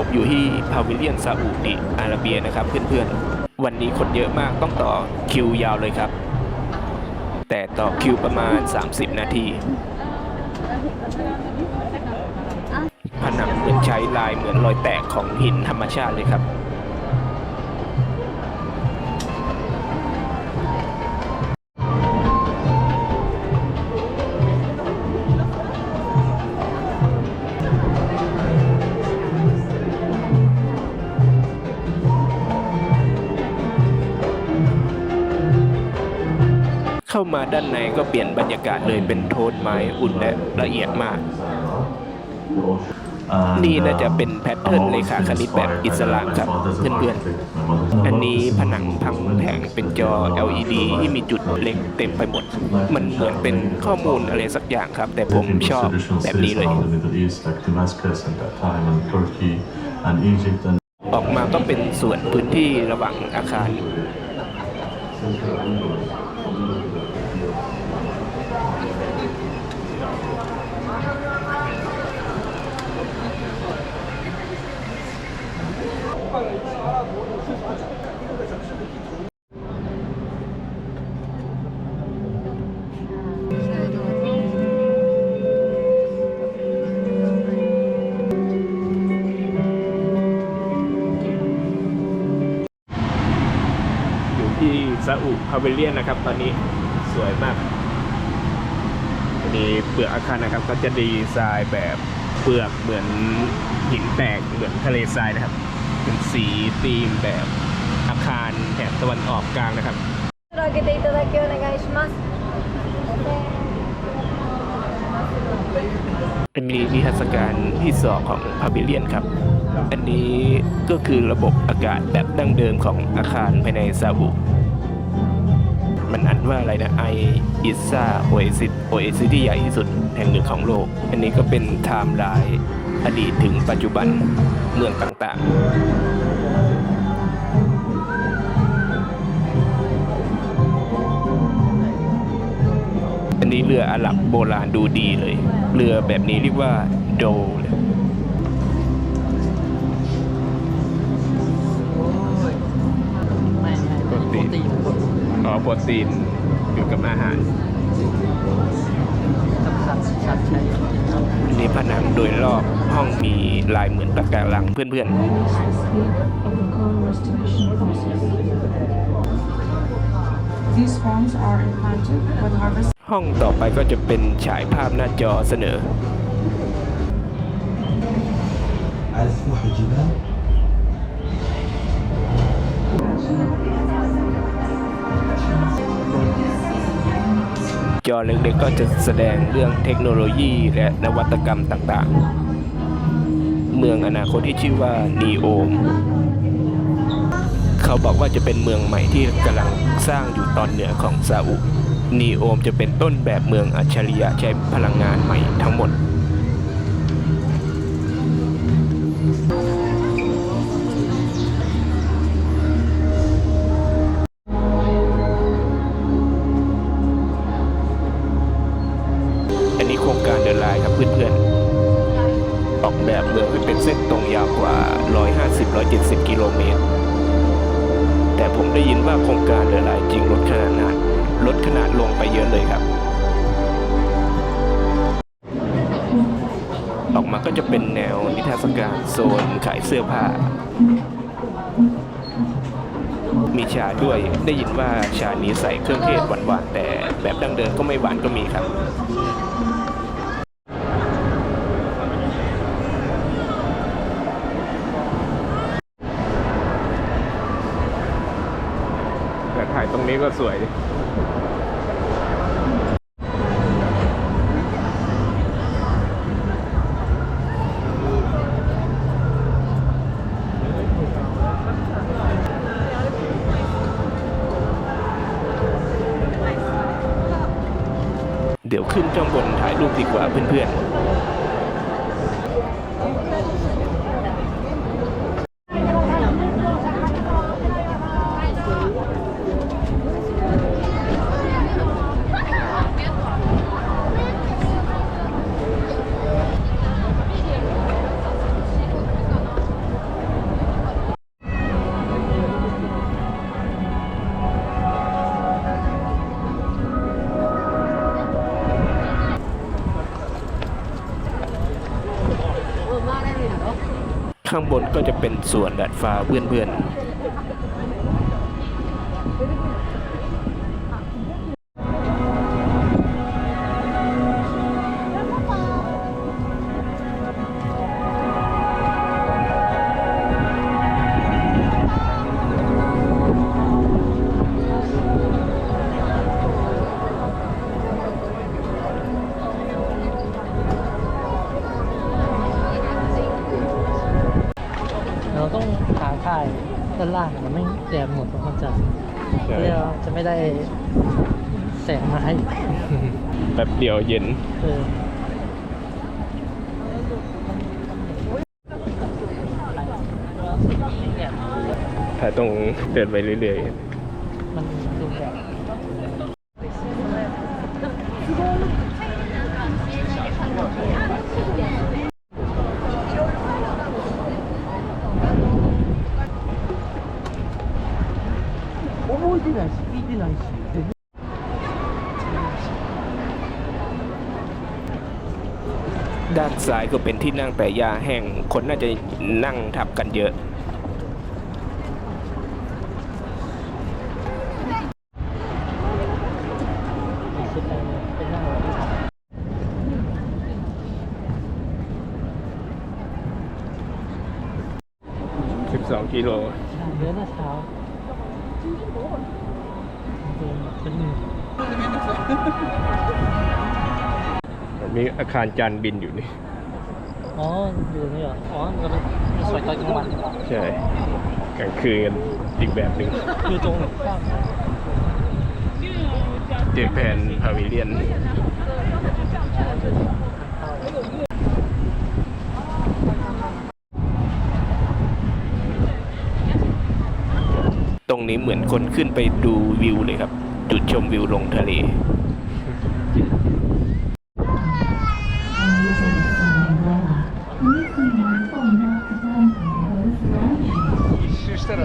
อนนี้ผมอยู่ที่พาวิเลียนซาอุดิอาระเบียนะครับเพื่อนๆ วันนี้คนเยอะมากต้องต่อคิวยาวเลยครับ แต่ต่อคิวประมาณ 30 นาที ผนังเหมือนใช้ลายเหมือนรอยแตกของหินธรรมชาติเลยครับ เข้ามาด้านในก็เปลี่ยนบรรยากาศเลยเป็นโทนไม้อุ่นและละเอียดมาก นี่น่าจะเป็นแพทเทิร์นเลขาคณิตแบบอิสลามครับเพื่อนๆ อันนี้ผนังพังแผงเป็นจอ LED ที่มีจุดเล็กเต็มไปหมด มันเหมือนเป็นข้อมูลอะไรสักอย่างครับ แต่ผมชอบแบบนี้เลย ออกมาก็เป็นส่วนพื้นที่ระหว่างอาคารอยู่ พาเวเลียนนะครับ ตอนนี้สวยมากอันนี้เปลือกอาคารนะครับ ก็จะดีไซน์แบบเปลือกเหมือนหินแตกเหมือนทะเลทรายนะครับ เป็นสีธีมแบบอาคารแถบตะวันออกกลางนะครับ 開けていただきお願いします。 อันนี้นิทรรศการที่สองของพาวิเลียนครับ อันนี้ก็คือระบบอากาศแบบดั้งเดิมของอาคารภายในซาอุ มันอ่านว่าอะไรนะไออิซาโอเอซิสโอเอซิสที่ใหญ่ที่สุดแห่งหนึ่งของโลก อันนี้ก็เป็นไทม์ไลน์อดีตถึงปัจจุบันเมืองต่างๆอันนี้เรืออาหรับโบราณดูดีเลย เรือแบบนี้เรียกว่าโดเลย ปรตีนอยู่กับอาหาร กับสัตว์สัตว์ใช้ อันนี้ผนังโดยรอบห้องมีลายเหมือนปะการังเพื่อน of the coral restoration process. These forms are implanted when harvest ๆ ห้องต่อไปก็จะเป็นฉายภาพหน้าจอเสนอ عارف روح จอเล็กๆก็จะแสดงเรื่องเทคโนโลยีและนวัตกรรมต่างๆ เมืองอนาคตที่ชื่อว่านีโอม เขาบอกว่าจะเป็นเมืองใหม่ที่กำลังสร้างอยู่ตอนเหนือของซาอุนีโอมจะเป็นต้นแบบเมืองอัจฉริยะใช้พลังงานใหม่ทั้งหมด ขายเสื้อผ้า มีชาด้วยได้ยินว่าชานี้ใส่เครื่องเทศหวานๆแต่แบบดั้งเดิมก็ไม่หวานก็มีครับแต่ถ่ายตรงนี้ก็สวย ดีกว่าเพื่อนๆ ข้างบนก็จะเป็นส่วนดาดฟ้าเพื่อนๆ แสงมาให้แบบเดียวเย็นเออถ้าต้องเดินไปเรื่อยนดูแบบ ๆ ด้าน ซ้ายก็เป็นที่นั่งแต่ยาแห้ง คนน่าจะนั่งทับกันเยอะคิดอะไรเนี่ยเป็นหน้าเราที่ทำ12กิโลเดินหน้าเช้าเดินเป็นมีอาคารจานบินอยู่นี่ อ๋อ อยู่นี่เหรอ อ๋อมันก็เป็นสวยตอนกลางวันใช่กลางคืนกันอีกแบบหนึ่งอยู่ตรงข้ามเจแปนพาวิเลียนตรงนี้เหมือนคนขึ้นไปดูวิวเลยครับ จุดชมวิวลงทะเล อัน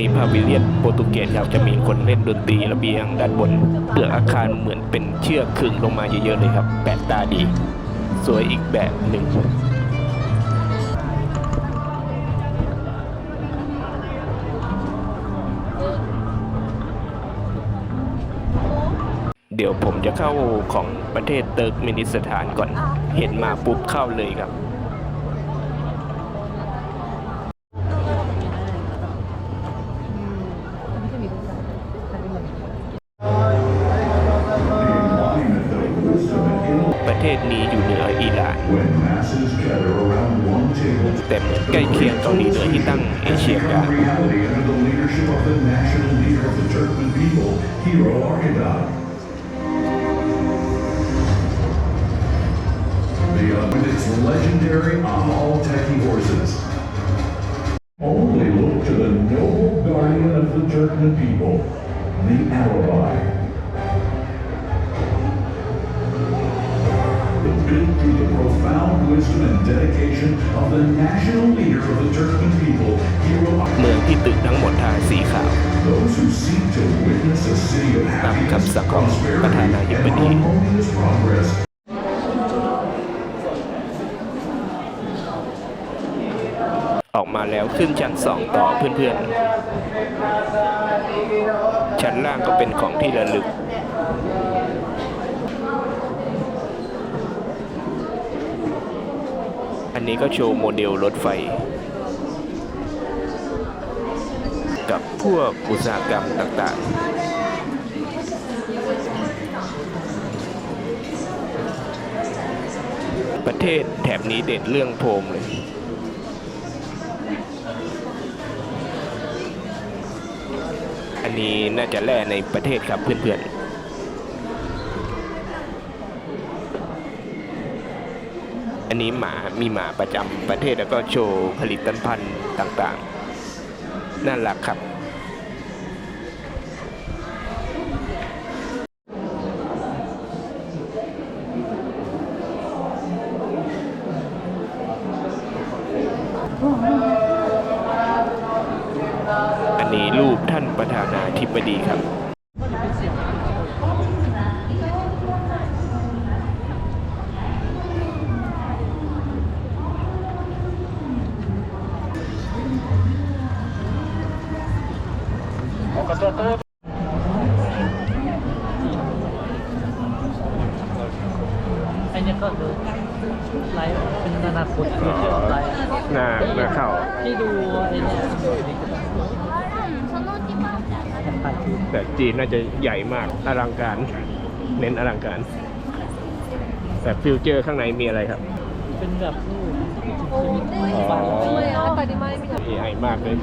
นี้พาวิเลียนโปรตุเกสครับจะมีคนเล่นดนตรีระเบียงด้านบนเปลือกอาคารเหมือนเป็นเชือกขึงลงมาเยอะๆเลยครับแปลกตาดี สวยอีกแบบหนึ่ง เดี๋ยวผมจะเข้าของประเทศเติร์กเมนิสถานก่อน เห็นมาปุ๊บเข้าเลยครับ Beyond with its legendary Amal Taki horses. Only look to the noble guardian of the Turkmen people, the Arabi. Built through the profound wisdom and dedication of the national leader of the Turkmen people, Hero เมืองที่ตึกทั้งหมดทาสีขาว Those who seek to witness a city of ตาม happiness, คำสั่งของประธา prosperity, นาธิบ and ดี harmonious progress มาแล้วขึ้นชั้นสองต่อเพื่อนๆ ชั้นล่างก็เป็นของที่ระลึก อันนี้ก็โชว์โมเดลรถไฟ กับพวกอุตสาหกรรมต่างๆประเทศแถบนี้เด่นเรื่องโพรมเลย นี้น่าจะแร่ในประเทศครับเพื่อนๆอันนี้หมามีหมาประจำประเทศแล้วก็โชว์ผลิตภัณฑ์ต่างๆ น่ารักครับ ก็คือไลฟ์เป็นอนาคตฟิวเจอร์ไลฟ์หน้าหน้าเข้าที่ดูไอ้เนี่ยแต่จีนน่าจะใหญ่มากอลังการ เน้นอลังการ แต่ฟิวเจอร์ข้างในมีอะไรครับ เป็นแบบโอ้โหวิตไฟไฟ AI มากเลย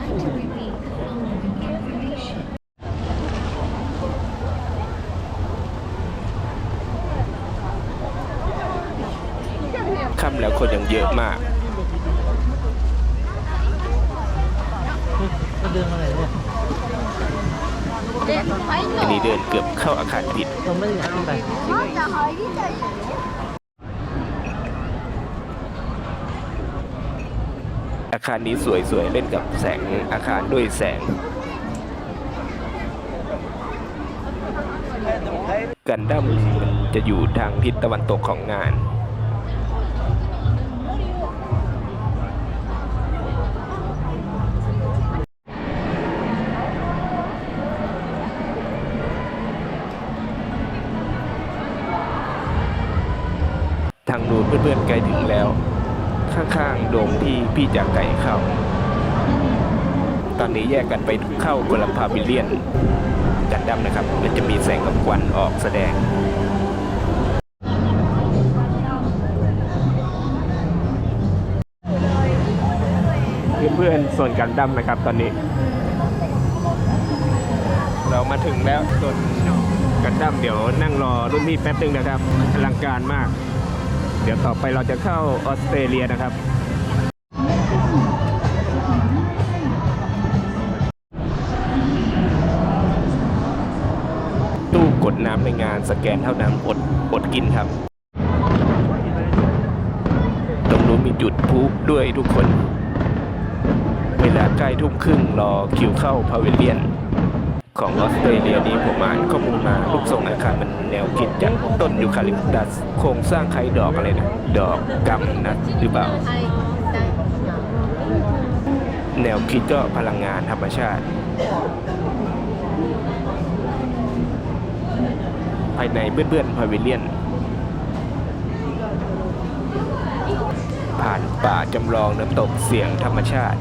แล้วคนยังเยอะมากก็เดินมาไหนเนี่ยอันนี้เดินเกือบเข้าอาคารผิดเราไม่ได้อยากขึ้นไปอาคารนี้สวยๆ เล่นกับแสงอาคารด้วยแสง กันดั้มจะอยู่ทางทิศตะวันตกของงาน ทางนู้นเพื่อนๆใกล้ถึงแล้ว ข้างๆโดมที่พี่จากไก่เข้า ตอนนี้แยกกันไปเข้าคนละพาวิเลียน กันดั้มนะครับ มันจะมีแสงกับควันออกแสดงเพื่อนๆส่วนกันดั้มนะครับตอนนี้ เรามาถึงแล้วส่วนกันดั้มเดี๋ยวนั่งรอรุ่นพี่แป๊บนึงนะครับอลังการมาก ดี๋ยวต่อไปเราจะเข้าออสเตรเลียนะครับ ตู้กดน้ำในงานสแกนเท่านั้นอดอดกินครับ ตรงนู้นมีจุดพุด้วยทุกคน เวลาใกล้ทุ่มครึ่งรอคิวเข้าพาวิเลียน ของออสเตรเลียนี้ผมอ่านข้อมูลมารูปทรงอาคารมันแนวคิดจากต้นยูคาลิปตัสโครงสร้างคล้ายดอกอะไรนะ ดอกกำนัดหรือเปล่า แนวคิดก็พลังงานธรรมชาติ ภายในเบื้อนๆพาวิเลียน ผ่านป่าจำลองน้ำตกเสียงธรรมชาติ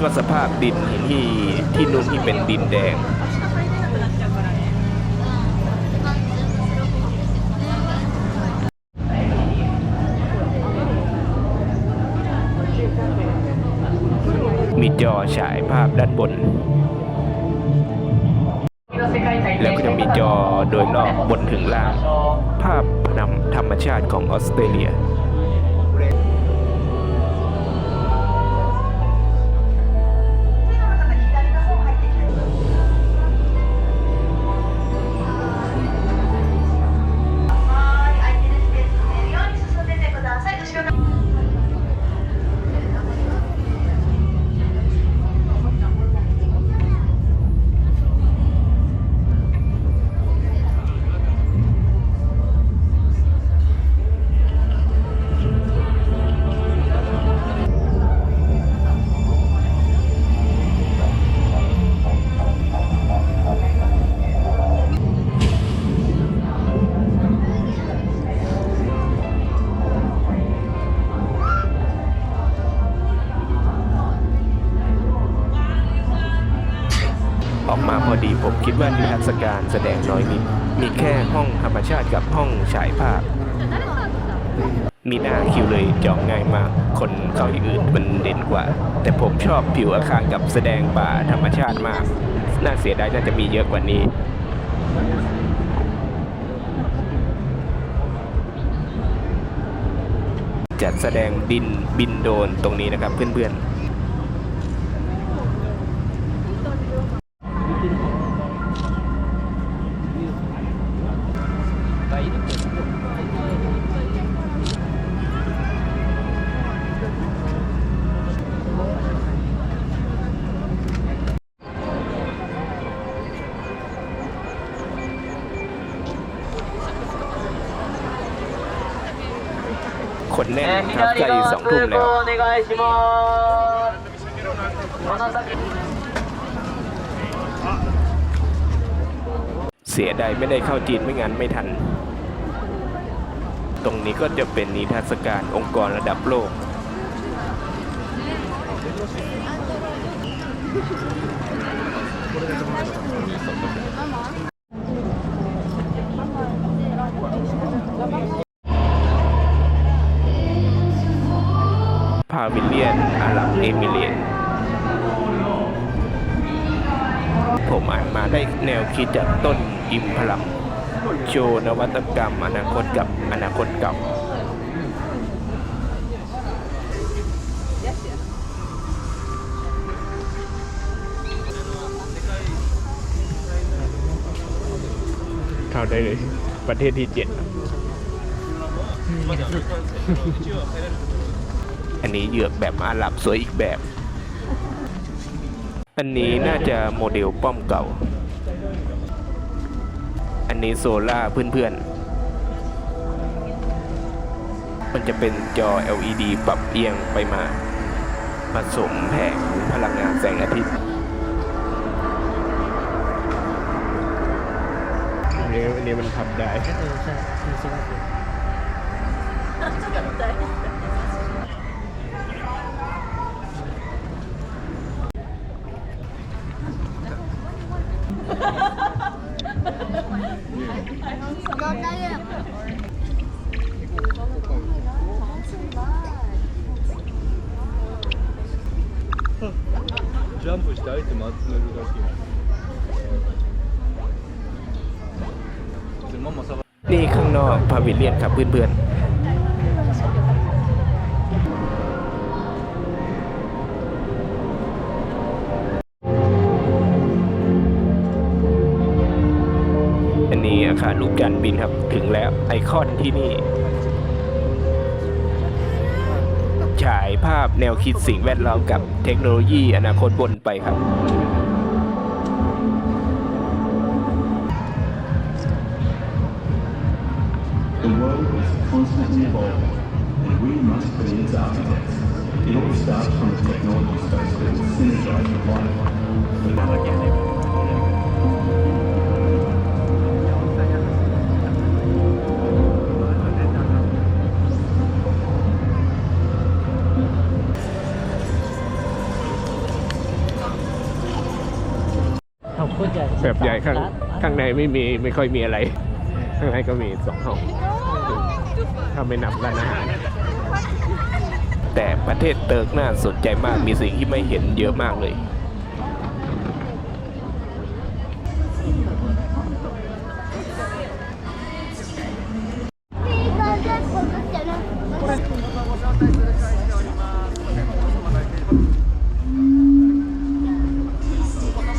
ก็สภาพดินที่ที่นู่นที่เป็นดินแดง มีจอฉายภาพด้านบน แล้วก็จะมีจอโดยรอบบนถึงล่าง ภาพนำธรรมชาติของออสเตรเลีย ศการแสดงน้อยนิด มีแค่ห้องธรรมชาติกับห้องฉายภาพ มีหน้าคิวเลยจองง่ายมาก คนเข้าอื่นมันเด่นกว่า แต่ผมชอบผิวอาคารกับแสดงป่าธรรมชาติมาก น่าเสียดายน่าจะมีเยอะกว่านี้จัดแสดงดินบินโดนตรงนี้นะครับเพื่อนๆ 願いしますこの先 เสียดายไม่ได้เข้าจีนไม่งั้นไม่ทัน ตรงนี้ก็จะเป็นนิทรรศการองค์กรระดับโลก พ าวิลเลียนอาหรับเอมิเลียนผมอ่านมาได้แนวคิดจากต้นอิมพลัมโชว์นวัตกรรม อนาคตกับอนาคตเก่าเข้าได้เลย ประเทศที่เจ็ด อันนี้เหยือกแบบอาหรับสวยอีกแบบ อันนี้น่าจะโมเดลป้อมเก่า อันนี้โซล่าเพื่อนๆ มันจะเป็นจอ LED ปรับเอียงไปมาผสมแผงพลังงานแสงอาทิตย์อันนี้อันนี้มันพับได้ เออใช่มีซิงค์ジャ พาวิเลียนครับเพื่อนๆอันนี้อาคารลูกการบินครับถึงแล้วไอคอนที่นี่ฉายภาพแนวคิดสิ่งแวดล้อมกับเทคโนโลยีอนาคตบนไปครับ must be its architects. It all starts from a technology space that will synergize with life. แบบใหญ่ข้างข้างในไม่มีไม่ค่อยมีอะไร ข้างในก็มีสองห้องถ้าไม่นับร้านอาหาร ประเทศเติร์กน่าสนใจมากมีสิ่งที่ไม่เห็นเยอะมากเลย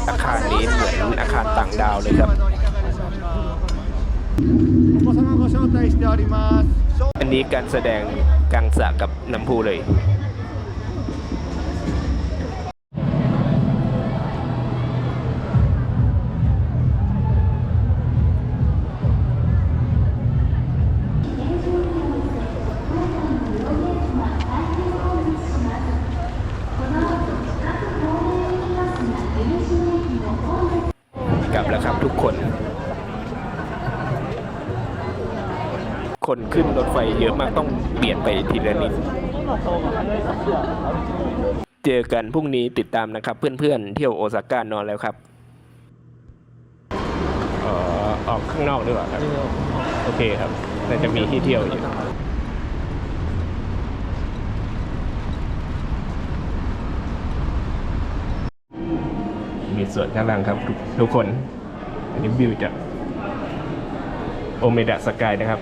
อาคารนี้เหมือนอาคารต่างดาวเลยครับอันนี้การแสดงกลางสะกับน้ำพุเลย คนขึ้นรถไฟเยอะมากต้องเปลี่ยนไปทีละนิด เจอกันพรุ่งนี้ติดตามนะครับ เพื่อนๆ เที่ยวโอซาก้านอนแล้วครับออออกข้างนอกดีกว่าครับ โอเคครับน่าจะมีที่เที่ยวอยู่มีสวนข้างล่างครับทุกคน อันนี้วิวจากโอเมดะสกายนะครับ